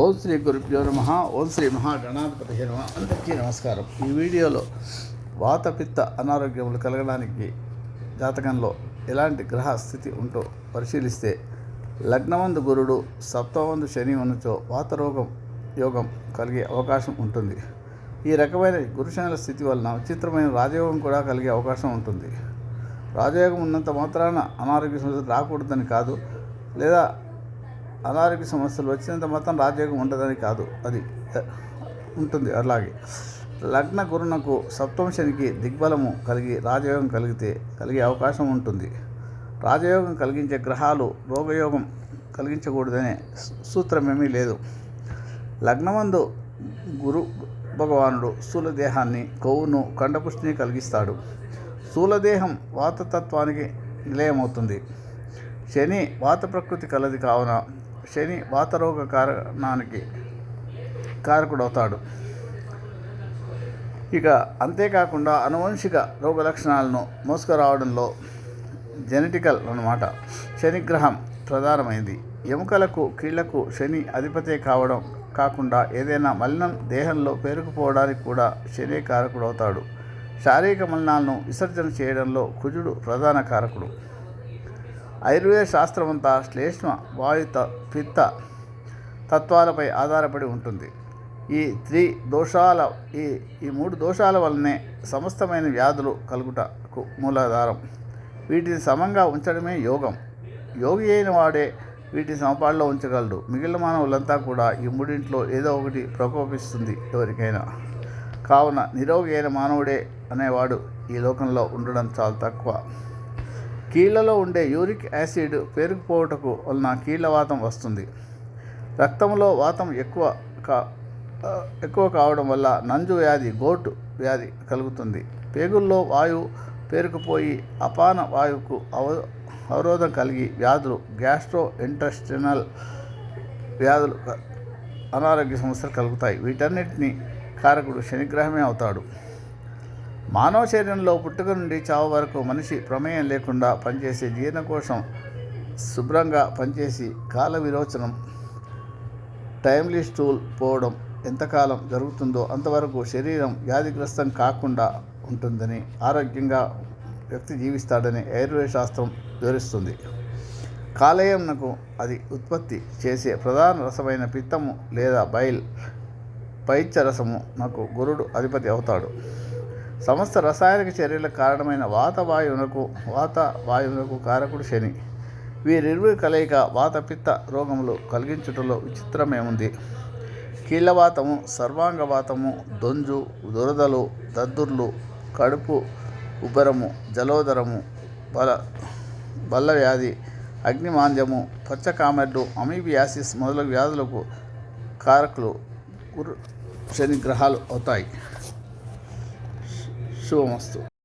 ఓం శ్రీ గురుభ్యో నమ. ఓం శ్రీ మహాగణాధిపతి నమ. అందరికీ నమస్కారం. ఈ వీడియోలో వాతపిత్త అనారోగ్యములు కలగడానికి జాతకంలో ఎలాంటి గ్రహ స్థితి ఉంటో పరిశీలిస్తే లగ్నమందు గురుడు సప్తమందు శని ఉన్నచో వాతరోగం యోగం కలిగే అవకాశం ఉంటుంది. ఈ రకమైన గురుశనుల స్థితి వలన విచిత్రమైన రాజయోగం కూడా కలిగే అవకాశం ఉంటుంది. రాజయోగం ఉన్నంత మాత్రాన అనారోగ్య సమస్యలు రాకూడదని కాదు లేదా అనారోగ్య సమస్యలు వచ్చినంత మాత్రం రాజయోగం ఉండదని కాదు. అది ఉంటుంది అలాగే. లగ్న గురునకు సప్తమ శనికి దిగ్బలము కలిగి రాజయోగం కలిగితే కలిగే అవకాశం ఉంటుంది. రాజయోగం కలిగించే గ్రహాలు రోగయోగం కలిగించకూడదనే సూత్రమేమీ లేదు. లగ్నమందు గురు భగవానుడు స్థూలదేహాన్ని కొవ్వును కండపుష్టిని కలిగిస్తాడు. స్థూలదేహం వాతతత్వానికి నిలయమవుతుంది. శని వాత ప్రకృతి కలది కావున శని వాతరోగ కారణానికి కారకుడవుతాడు. ఇక అంతేకాకుండా అనువంశిక రోగ లక్షణాలను మోసుకురావడంలో జెనెటికల్ అన్నమాట. శనిగ్రహం ప్రధానమైంది. ఎముకలకు కీళ్ళకు శని అధిపతే కావడం కాకుండా ఏదైనా మలినం దేహంలో పేరుకుపోవడానికి కూడా శని కారకుడవుతాడు. శారీరక మలినాలను విసర్జన చేయడంలో కుజుడు ప్రధాన కారకుడు. ఆయుర్వేద శాస్త్రమంతా శ్లేష్మ వాయు పిత్త తత్వాలపై ఆధారపడి ఉంటుంది. ఈ త్రి దోషాల ఈ ఈ మూడు దోషాల వల్లనే సమస్తమైన వ్యాధులు కలుగుటకు మూలాధారం. వీటిని సమంగా ఉంచడమే యోగం. యోగి అయిన వాడే వీటిని సమపాడిలో ఉంచగలడు. మిగిలిన మానవులంతా కూడా ఈ మూడింట్లో ఏదో ఒకటి ప్రకోపిస్తుంది ఎవరికైనా. కావున నిరోగి అయిన మానవుడే అనేవాడు ఈ లోకంలో ఉండడం చాలా తక్కువ. కీళ్ళలో ఉండే యూరిక్ యాసిడ్ పేరుకుపోవటకు వలన కీళ్ళవాతం వస్తుంది. రక్తంలో వాతం ఎక్కువ కా ఎక్కువ కావడం వల్ల నంజు వ్యాధి గోటు వ్యాధి కలుగుతుంది. పేగుల్లో వాయువు పేరుకుపోయి అపాన వాయువుకు అవ అవరోధం కలిగి వ్యాధులు గ్యాస్ట్రో ఇంటెస్టినల్ వ్యాధులు అనారోగ్య సమస్యలు కలుగుతాయి. వీటన్నిటిని కారకుడు శనిగ్రహమే అవుతాడు. మానవ శరీరంలో పుట్టుక నుండి చావు వరకు మనిషి ప్రమేయం లేకుండా పనిచేసే జీర్ణకోశం శుభ్రంగా పనిచేసి కాల విరోచనం టైమ్లీ స్టూల్ పోవడం ఎంతకాలం జరుగుతుందో అంతవరకు శరీరం వ్యాధిగ్రస్తం కాకుండా ఉంటుందని ఆరోగ్యంగా వ్యక్తి జీవిస్తాడని ఆయుర్వేద శాస్త్రం వివరిస్తుంది. కాలేయంనకు అది ఉత్పత్తి చేసే ప్రధాన రసమైన పిత్తము లేదా బైల్ పైత్య రసము నాకు గురుడు అధిపతి అవుతాడు. సమస్త రసాయనిక చర్యలకు కారణమైన వాత వాయువునకు వాత వాయువునకు కారకుడు శని. వీరిరువురి కలయిక వాత పిత్త రోగములు కలిగించుటలో విచిత్రమేముంది? కీళ్ళవాతము సర్వాంగవాతము దొంజు దురదలు దద్దుర్లు కడుపు ఉబ్బరము జలోదరము బల బల్ల వ్యాధి అగ్నిమాంద్యము పచ్చకామెర్లు అమీబియాసిస్ మొదలగు వ్యాధులకు కారకులు శని గ్రహాలు అవుతాయి. శుభమస్తు